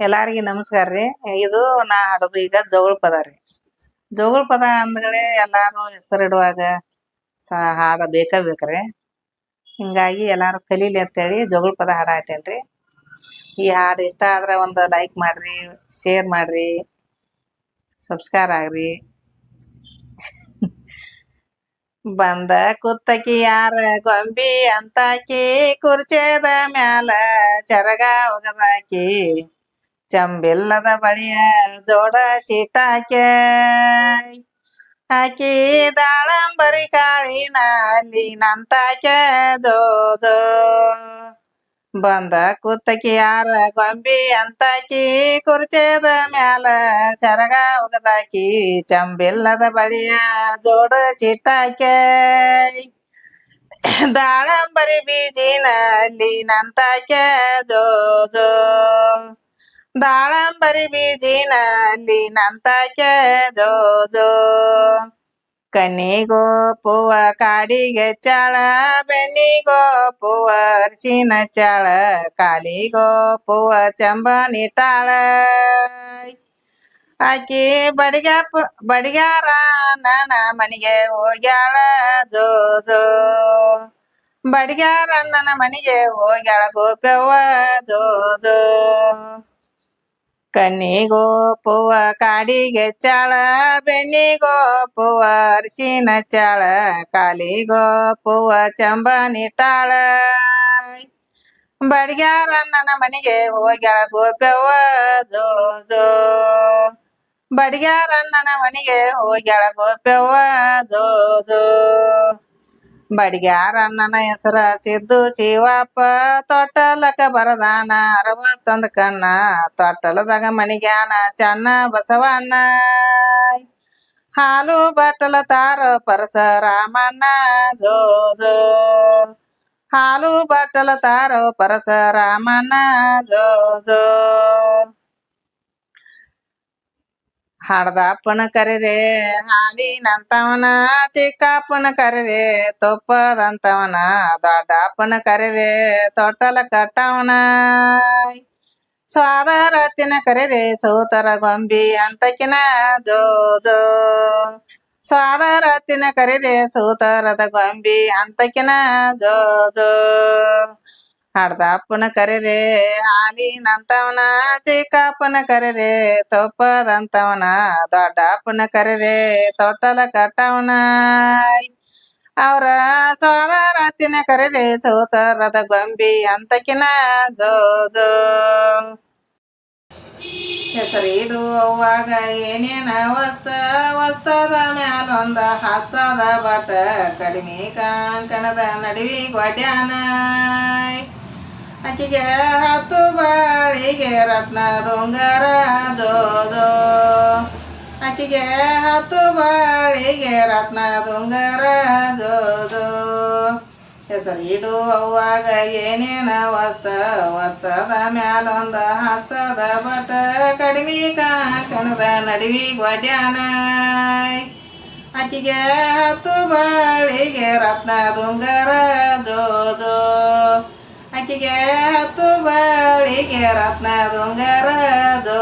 ಎಲ್ಲಾರ್ಗಿ ನಮಸ್ಕಾರ ರೀ. ಇದು ನಾ ಹಾಡೋದು ಈಗ ಜೋಗುಳ ಪದ ರೀ. ಜೋಗುಳ ಪದ ಅಂದ್ಗಡೆ ಎಲ್ಲಾರು ಹೆಸರಿಡುವಾಗ ಸ ಹಾಡ ಬೇಕ ಬೇಕ್ರಿ ಹಿಂಗಾಗಿ ಎಲ್ಲಾರು ಕಲೀಲಿ ಅಂತೇಳಿ ಜೋಗುಳ ಪದ ಹಾಡಾತೇನ್ರಿ ಈ ಹಾಡು ಇಷ್ಟ ಆದ್ರೆ ಒಂದು ಲೈಕ್ ಮಾಡ್ರಿ ಶೇರ್ ಮಾಡ್ರಿ ಸಬ್ಸ್ಕ್ರೈಬ್ ಆಗ್ರಿ. ಬಂದ ಕುತ್ತಕಿ ಯಾರ ಗೊಂಬಿ ಅಂತಾಕಿ, ಕುರ್ಚೇದ ಮ್ಯಾಲ ಚರಗ ಒಗದಾಕಿ. ಚಂಬಿಲ್ಲದ ಬಳಿಯ ಜೋಡ ಸೀಟಾಕೆ ಆಕಿ ದಾಳಂಬರಿ ಕಾಳಿನ ಅಲ್ಲಿ ನಂತಾಕೆ ಜೋ ಜೋ. ಬಂದ ಕೂತಕಿ ಯಾರ ಗೊಂಬಿ ಅಂತಾಕಿ, ಕುರ್ಚೇದ ಮ್ಯಾಲ ಸರಗ ಒಗದಾಕಿ, ಚಂಬಿಲ್ಲದ ಬಳಿಯ ಜೋಡ ಸಿಟ್ಟಾಕೆ ದಾಳಂಬರಿ ಬೀಜಿನ ಅಲ್ಲಿ ನಂತಾಕೆ ಜೋ ಜೋ. ದಾಳಂಬರಿ ಬೀಜಿನ ಅಲ್ಲಿ ನಂತಾಕೆ ಜೋ ಜೋ ಕಣ್ಣಿಗೋ ಪೂವ ಕಾಡಿಗೆ ಚಾಳ ಬೆನ್ನಿಗೋ ಪೂವ ಅರ್ಶಿನ ಚಾಳ ಕಾಲಿಗೋ ಪೂವ ಚಂಬನಿಟಾಳ ಆಕಿ ಬಡಿಗ್ಯಾಪ ಬಡಿಗ್ಯಾರ ನನ್ನ ಮನೆಗೆ ಹೋಗ್ಯಾಳ ಜೋ ಜೋ ಬಡಿಗ್ಯಾರ ನನ್ನ ಮನೆಗೆ ಹೋಗ್ಯಾಳ ಗೋಪ್ಯವ್ವ ಜೋ ಜೋ ಕಣ್ಣಿಗೋ ಪೂವ ಕಾಡಿಗೆ ಚಾಳ ಬೆನ್ನಿಗೋ ಪೂವ ಅರಿಶಿನ ಚಾಳ ಕಾಲಿಗೋ ಪೂವ ಚಂಬನಿಟಾಳ ಬಡಿಗ್ಯಾರ ನನ್ನ ಮನೆಗೆ ಹೋಗ್ಯಾಳ ಗೋಪ್ಯವ್ವ ಜೋ ಜೋ ಬಡಿಗ್ಯಾರ ನನ್ನ ಮನೆಗೆ ಹೋಗ್ಯಾಳ ಗೋಪ್ಯವ್ವ ಜೋ ಜೋ ಬಡಿಗ್ಯಾರ ನನ್ನ ಹೆಸರ ಸಿದ್ದು ಶಿವಪ್ಪ ತೊಟ್ಟಲಕ ಬರದಾನ ಅರವತ್ತೊಂದು ಕಣ್ಣ ತೊಟ್ಟಲದಾಗ ಮಣಿಗ್ಯಾನ ಚನ್ನ ಬಸವಣ್ಣ ಹಾಲು ಬಟ್ಟಲ ತಾರ ಪರಸರಾಮಣ್ಣ ಜೋ ಜೋ ಹಾಲು ಬಟ್ಟಲ ತಾರೋ ಪರಸರಾಮಣ್ಣ ಜೋ ಜೋ ಹಡ್ದಪ್ಪನ ಕರಿರೆ ಹಾಲಿನಂತವನ ಚಿಕ್ಕಪ್ಪನ ಕರಿರೆ, ತುಪ್ಪದಂತವನ ದೊಡ್ಡಪ್ಪನ ಕರೆರೆ, ತೊಟ್ಟಲ ಕಟ್ಟವನ. ಸ್ವಾದರತ್ತಿನ ಕರೆರೆ, ಸೋತರ ಗೊಂಬಿ ಅಂತಕಿನ ಜೋ ಜೋ ಸ್ವಾದರತ್ತಿನ ಕರೆರೆ, ಸೋತರದ ಗೊಂಬಿ ಅಂತಕಿನ ಜೋ ಜೋ ಹಡ್ದಪ್ಪನ ಕರೆರೆ, ಹಾಲಿನಂತವನ ಚಿಕ್ಕಪ್ಪನ ಕರೆರೆ ತೊಪ್ಪದಂತವನ ದೊಡ್ಡಪ್ಪನ ಕರೆರೆ, ತೊಟ್ಟಲ ಕಟ್ಟವನ. ಅವರ ಸೋದರತ್ತಿನ ಕರೆರೆ ಸೋತರದ ಗೊಂಬಿ ಅಂತಕಿನ ಜೋ ಜೋ ಹೆಸರಿಡು ಅವಾಗ ಏನೇನ ವಸ್ತ ವಸ್ತದ ಮ್ಯಾಲೊಂದ ಹಸ್ತದ ಬಟ ಕಡಿಮೆ ಕಾಂಕಣದ ನಡುವಿ ಗೊಡ್ಯಾನ ಆಕಿಗೆ ಹತ್ತು ಬಾಳಿಗೆ ರತ್ನ ದುಂಗರ ಜೋದೋ ಆಕಿಗೆ ಹತ್ತು ಬಾಳಿಗೆ ರತ್ನ ದುಂಗರ ಜೋದೋ ಜೋ ಹೆಸರಿಡು ಅವಾಗ ಏನೇನ ವಸ್ತ ವಸ್ತದ ಮ್ಯಾಲೊಂದ ಹಸ್ತದ ಬಟ ಕಡಿಮೆ ಕಾಕಣದ ನಡುವಿ ಗೊಡ್ಯಾನ ಆಕಿಗೆ ಹತ್ತು ಬಾಳಿಗೆ ರತ್ನ ದುಂಗರ ಜೋ ಜೋ ಆಕಿಗೆ ಹತ್ತು ಬಾಳಿಗೆ ರತ್ನ ದುಂಗರ ಜೋ